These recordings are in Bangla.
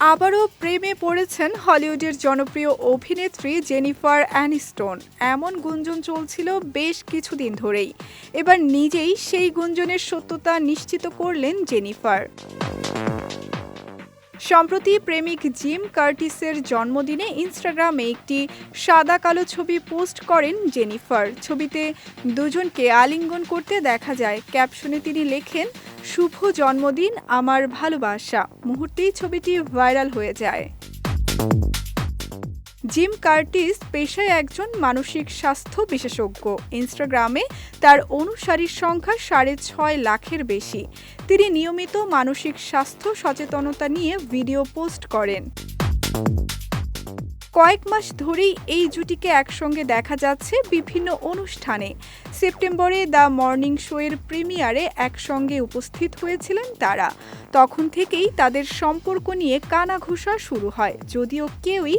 আবারও প্রেমে পড়েছেন হলিউডের জনপ্রিয় অভিনেত্রী জেনিফার অ্যানিস্টোন। এমন গুঞ্জন চলছিল বেশ কিছুদিন ধরেই। এবার নিজেই সেই গুঞ্জনের সত্যতা নিশ্চিত করলেন জেনিফার। সম্প্রতি প্রেমিক জিম কার্টিসের জন্মদিনে ইনস্টাগ্রামে একটি সাদা কালো ছবি পোস্ট করেন জেনিফার। ছবিতে দুজনকে আলিঙ্গন করতে দেখা যায়। ক্যাপশনে তিনি লেখেন শুভ জন্মদিন, আমার ভালোবাসা। মুহূর্তেই ছবিটি ভাইরাল হয়ে যায়। জিম কার্টিস পেশায় একজন মানসিক স্বাস্থ্য বিশেষজ্ঞ। ইনস্টাগ্রামে তার অনুসারীর সংখ্যা সাড়ে ছয় লাখের বেশি। তিনি নিয়মিত মানসিক স্বাস্থ্য সচেতনতা নিয়ে ভিডিও পোস্ট করেন। কয়েক মাস ধরেই এই জুটিকে একসঙ্গে দেখা যাচ্ছে বিভিন্ন অনুষ্ঠানে। সেপ্টেম্বরে দ্য মর্নিং শোয়ের প্রিমিয়ারে একসঙ্গে উপস্থিত হয়েছিলেন তারা। তখন থেকেই তাদের সম্পর্ক নিয়ে কানাঘুষা শুরু হয়, যদিও কেউই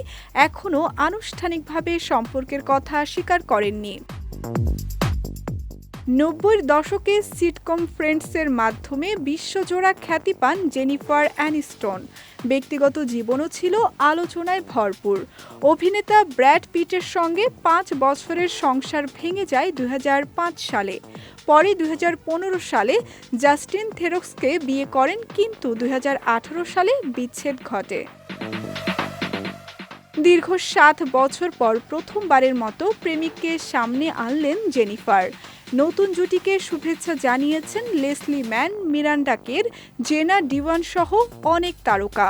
এখনও আনুষ্ঠানিকভাবে সম্পর্কের কথা স্বীকার করেননি। নব্বইয়ের দশকে সিটকম ফ্রেন্ডসের মাধ্যমে বিশ্বজোড়া খ্যাতি পান জেনিফার অ্যানিস্টন। ব্যক্তিগত জীবনও ছিল আলোচনায় ভরপুর। অভিনেতা ব্র্যাড পিটের সঙ্গে পাঁচ বছরের সংসার ভেঙে যায় দু হাজার পাঁচ সালে। পরে দু হাজার পনেরো সালে জাস্টিন থেরক্সকে বিয়ে করেন, কিন্তু দু হাজার আঠারো সালে বিচ্ছেদ ঘটে। দীর্ঘ সাত বছর পর প্রথমবারের মতো প্রেমিককে সামনে আনলেন জেনিফার। নতুন জুটিকে শুভেচ্ছা জানিয়েছেন লেসলি ম্যান, মিরান্ডাকের জেনা ডিওয়ান সহ অনেক তারকা।